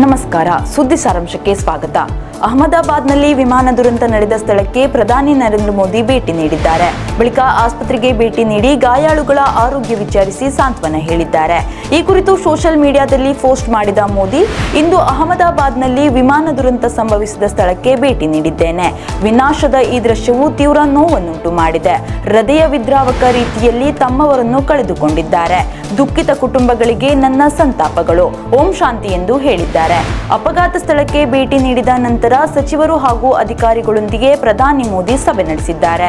ನಮಸ್ಕಾರ. ಸುದ್ದಿ ಸಾರಾಂಶಕ್ಕೆ ಸ್ವಾಗತ. ಅಹಮದಾಬಾದ್ನಲ್ಲಿ ವಿಮಾನ ದುರಂತ ನಡೆದ ಸ್ಥಳಕ್ಕೆ ಪ್ರಧಾನಿ ನರೇಂದ್ರ ಮೋದಿ ಭೇಟಿ ನೀಡಿದ್ದಾರೆ. ಬಳಿಕ ಆಸ್ಪತ್ರೆಗೆ ಭೇಟಿ ನೀಡಿ ಗಾಯಾಳುಗಳ ಆರೋಗ್ಯ ವಿಚಾರಿಸಿ ಸಾಂತ್ವನ ಹೇಳಿದ್ದಾರೆ. ಈ ಕುರಿತು ಸೋಷಿಯಲ್ ಮೀಡಿಯಾದಲ್ಲಿ ಪೋಸ್ಟ್ ಮಾಡಿದ ಮೋದಿ, ಇಂದು ಅಹಮದಾಬಾದ್ನಲ್ಲಿ ವಿಮಾನ ದುರಂತ ಸಂಭವಿಸಿದ ಸ್ಥಳಕ್ಕೆ ಭೇಟಿ ನೀಡಿದ್ದೇನೆ. ವಿನಾಶದ ಈ ದೃಶ್ಯವು ತೀವ್ರ ನೋವನ್ನುಂಟು ಮಾಡಿದೆ. ಹೃದಯ ವಿದ್ರಾವಕ ರೀತಿಯಲ್ಲಿ ತಮ್ಮವರನ್ನು ಕಳೆದುಕೊಂಡಿದ್ದಾರೆ. ದುಃಖಿತ ಕುಟುಂಬಗಳಿಗೆ ನನ್ನ ಸಂತಾಪಗಳು. ಓಂ ಶಾಂತಿ ಎಂದು ಹೇಳಿದ್ದಾರೆ. ಅಪಘಾತ ಸ್ಥಳಕ್ಕೆ ಭೇಟಿ ನೀಡಿದ ನಂತರ ಸಚಿವರು ಹಾಗೂ ಅಧಿಕಾರಿಗಳೊಂದಿಗೆ ಪ್ರಧಾನಿ ಮೋದಿ ಸಭೆ ನಡೆಸಿದ್ದಾರೆ.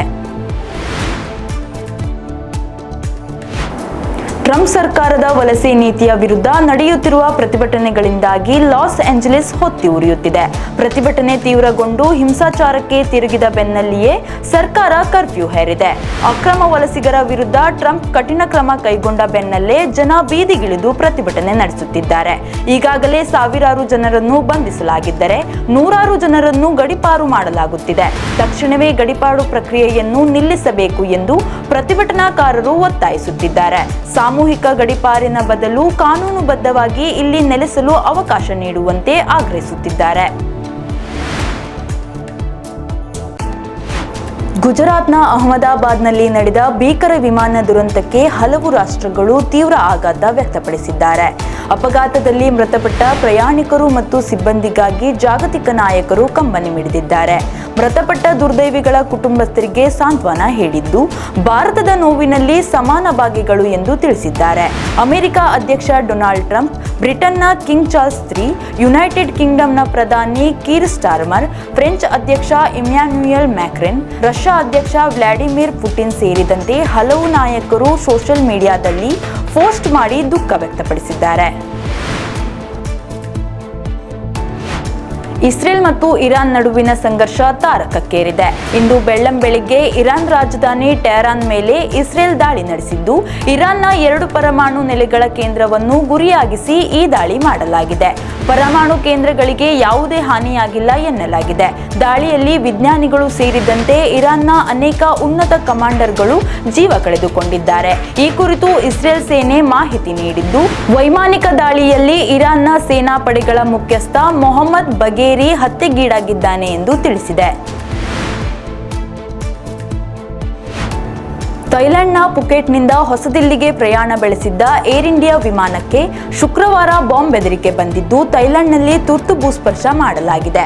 ಟ್ರಂಪ್ ಸರ್ಕಾರದ ವಲಸೆ ನೀತಿಯ ವಿರುದ್ಧ ನಡೆಯುತ್ತಿರುವ ಪ್ರತಿಭಟನೆಗಳಿಂದಾಗಿ ಲಾಸ್ ಏಂಜಲೀಸ್ ಹೊತ್ತಿ ಉರಿಯುತ್ತಿದೆ. ಪ್ರತಿಭಟನೆ ತೀವ್ರಗೊಂಡು ಹಿಂಸಾಚಾರಕ್ಕೆ ತಿರುಗಿದ ಬೆನ್ನಲ್ಲಿಯೇ ಸರ್ಕಾರ ಕರ್ಫ್ಯೂ ಹೇರಿದೆ. ಅಕ್ರಮ ವಲಸಿಗರ ವಿರುದ್ಧ ಟ್ರಂಪ್ ಕಠಿಣ ಕ್ರಮ ಕೈಗೊಂಡ ಬೆನ್ನಲ್ಲೇ ಜನ ಬೀದಿಗಿಳಿದು ಪ್ರತಿಭಟನೆ ನಡೆಸುತ್ತಿದ್ದಾರೆ. ಈಗಾಗಲೇ ಸಾವಿರಾರು ಜನರನ್ನು ಬಂಧಿಸಲಾಗಿದ್ದರೆ ನೂರಾರು ಜನರನ್ನು ಗಡಿಪಾರು ಮಾಡಲಾಗುತ್ತಿದೆ. ತಕ್ಷಣವೇ ಗಡಿಪಾರು ಪ್ರಕ್ರಿಯೆಯನ್ನು ನಿಲ್ಲಿಸಬೇಕು ಎಂದು ಪ್ರತಿಭಟನಾಕಾರರು ಒತ್ತಾಯಿಸುತ್ತಿದ್ದಾರೆ. ಸಾಮೂಹಿಕ ಗಡಿಪಾರಿನ ಬದಲು ಕಾನೂನುಬದ್ಧವಾಗಿ ಇಲ್ಲಿ ನೆಲೆಸಲು ಅವಕಾಶ ನೀಡುವಂತೆ ಆಗ್ರಹಿಸುತ್ತಿದ್ದಾರೆ. ಗುಜರಾತ್ನ ಅಹಮದಾಬಾದ್ನಲ್ಲಿ ನಡೆದ ಭೀಕರ ವಿಮಾನ ದುರಂತಕ್ಕೆ ಹಲವು ರಾಷ್ಟ್ರಗಳು ತೀವ್ರ ಆಘಾತ ವ್ಯಕ್ತಪಡಿಸಿದ್ದಾರೆ. ಅಪಘಾತದಲ್ಲಿ ಮೃತಪಟ್ಟ ಪ್ರಯಾಣಿಕರು ಮತ್ತು ಸಿಬ್ಬಂದಿಗಾಗಿ ಜಾಗತಿಕ ನಾಯಕರು ಕಂಬನಿ ಮಿಡಿದಿದ್ದಾರೆ. ಮೃತಪಟ್ಟ ದುರ್ದೈವಿಗಳ ಕುಟುಂಬಸ್ಥರಿಗೆ ಸಾಂತ್ವನ ಹೇಳಿದ್ದು, ಭಾರತದ ನೋವಿನಲ್ಲಿ ಸಮಾನ ಭಾಗಿಗಳು ಎಂದು ತಿಳಿಸಿದ್ದಾರೆ. ಅಮೆರಿಕ ಅಧ್ಯಕ್ಷ ಡೊನಾಲ್ಡ್ ಟ್ರಂಪ್ ಬ್ರಿಟನ್ನ ಕಿಂಗ್ ಚಾರ್ಲ್ಸ್ ತ್ರೀ, ಯುನೈಟೆಡ್ ಕಿಂಗ್ಡಮ್ನ ಪ್ರಧಾನಿ ಕೀರ್ ಸ್ಟಾರ್ಮರ್, ಫ್ರೆಂಚ್ ಅಧ್ಯಕ್ಷ ಇಮ್ಯಾನ್ಯುಯಲ್ ಮ್ಯಾಕ್ರೆನ್, ರಷ್ಯಾ ಅಧ್ಯಕ್ಷ ವ್ಲಾಡಿಮಿರ್ ಪುಟಿನ್ ಸೇರಿದಂತೆ ಹಲವು ನಾಯಕರು ಸೋಷಿಯಲ್ ಮೀಡಿಯಾದಲ್ಲಿ ಪೋಸ್ಟ್ ಮಾಡಿ ದುಃಖ ವ್ಯಕ್ತಪಡಿಸಿದ್ದಾರೆ. ಇಸ್ರೇಲ್ ಮತ್ತು ಇರಾನ್ ನಡುವಿನ ಸಂಘರ್ಷ ತಾರಕಕ್ಕೇರಿದೆ. ಇಂದು ಬೆಳ್ಳಂ ಬೆಳಿಗ್ಗೆ ಇರಾನ್ ರಾಜಧಾನಿ ಟೆಹರಾನ್ ಮೇಲೆ ಇಸ್ರೇಲ್ ದಾಳಿ ನಡೆಸಿದ್ದು, ಇರಾನ್ನ ಎರಡು ಪರಮಾಣು ನೆಲೆಗಳ ಕೇಂದ್ರವನ್ನು ಗುರಿಯಾಗಿಸಿ ಈ ದಾಳಿ ಮಾಡಲಾಗಿದೆ. ಪರಮಾಣು ಕೇಂದ್ರಗಳಿಗೆ ಯಾವುದೇ ಹಾನಿಯಾಗಿಲ್ಲ ಎನ್ನಲಾಗಿದೆ. ದಾಳಿಯಲ್ಲಿ ವಿಜ್ಞಾನಿಗಳು ಸೇರಿದಂತೆ ಇರಾನ್ನ ಅನೇಕ ಉನ್ನತ ಕಮಾಂಡರ್ಗಳು ಜೀವ ಕಳೆದುಕೊಂಡಿದ್ದಾರೆ. ಈ ಕುರಿತು ಇಸ್ರೇಲ್ ಸೇನೆ ಮಾಹಿತಿ ನೀಡಿದ್ದು, ವೈಮಾನಿಕ ದಾಳಿಯಲ್ಲಿ ಇರಾನ್ನ ಸೇನಾ ಪಡೆಗಳ ಮುಖ್ಯಸ್ಥ ಮೊಹಮ್ಮದ್ ಬಗೇರಿ ಹತ್ಯೆಗೀಡಾಗಿದ್ದಾನೆ ಎಂದು ತಿಳಿಸಿದೆ. ಥೈಲ್ಯಾಂಡ್ನ ಪುಕೆಟ್ನಿಂದ ಹೊಸದಿಲ್ಲಿಗೆ ಪ್ರಯಾಣ ಬೆಳೆಸಿದ್ದ ಏರ್ ಇಂಡಿಯಾ ವಿಮಾನಕ್ಕೆ ಶುಕ್ರವಾರ ಬಾಂಬ್ ಬೆದರಿಕೆ ಬಂದಿದ್ದು ಥೈಲ್ಯಾಂಡ್ನಲ್ಲಿ ತುರ್ತು ಭೂಸ್ಪರ್ಶ ಮಾಡಲಾಗಿದೆ.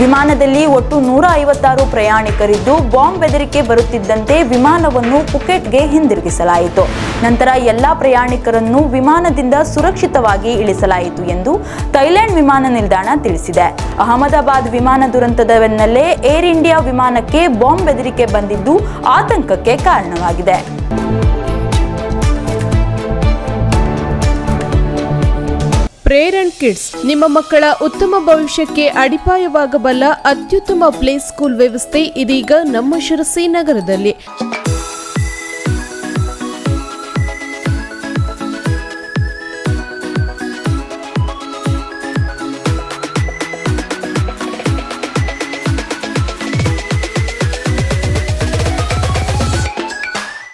ವಿಮಾನದಲ್ಲಿ ಒಟ್ಟು ನೂರ ಐವತ್ತಾರು ಪ್ರಯಾಣಿಕರಿದ್ದು ಬಾಂಬ್ ಬೆದರಿಕೆ ಬರುತ್ತಿದ್ದಂತೆ ವಿಮಾನವನ್ನು ಪುಕೆಟ್ಗೆ ಹಿಂದಿರುಗಿಸಲಾಯಿತು. ನಂತರ ಎಲ್ಲ ಪ್ರಯಾಣಿಕರನ್ನು ವಿಮಾನದಿಂದ ಸುರಕ್ಷಿತವಾಗಿ ಇಳಿಸಲಾಯಿತು ಎಂದು ಥೈಲ್ಯಾಂಡ್ ವಿಮಾನ ನಿಲ್ದಾಣ ತಿಳಿಸಿದೆ. ಅಹಮದಾಬಾದ್ ವಿಮಾನ ದುರಂತದ ಬೆನ್ನಲ್ಲೇ ಏರ್ ಇಂಡಿಯಾ ವಿಮಾನಕ್ಕೆ ಬಾಂಬ್ ಬೆದರಿಕೆ ಬಂದಿದ್ದು ಆತಂಕಕ್ಕೆ ಕಾರಣವಾಗಿದೆ. ಪ್ರೇರಣ್ ಕಿಡ್ಸ್ ನಿಮ್ಮ ಮಕ್ಕಳ ಉತ್ತಮ ಭವಿಷ್ಯಕ್ಕೆ ಅಡಿಪಾಯವಾಗಬಲ್ಲ ಅತ್ಯುತ್ತಮ ಪ್ಲೇ ಸ್ಕೂಲ್ ವ್ಯವಸ್ಥೆ ಇದೀಗ ನಮ್ಮ ಶಿರಸಿ ನಗರದಲ್ಲಿ.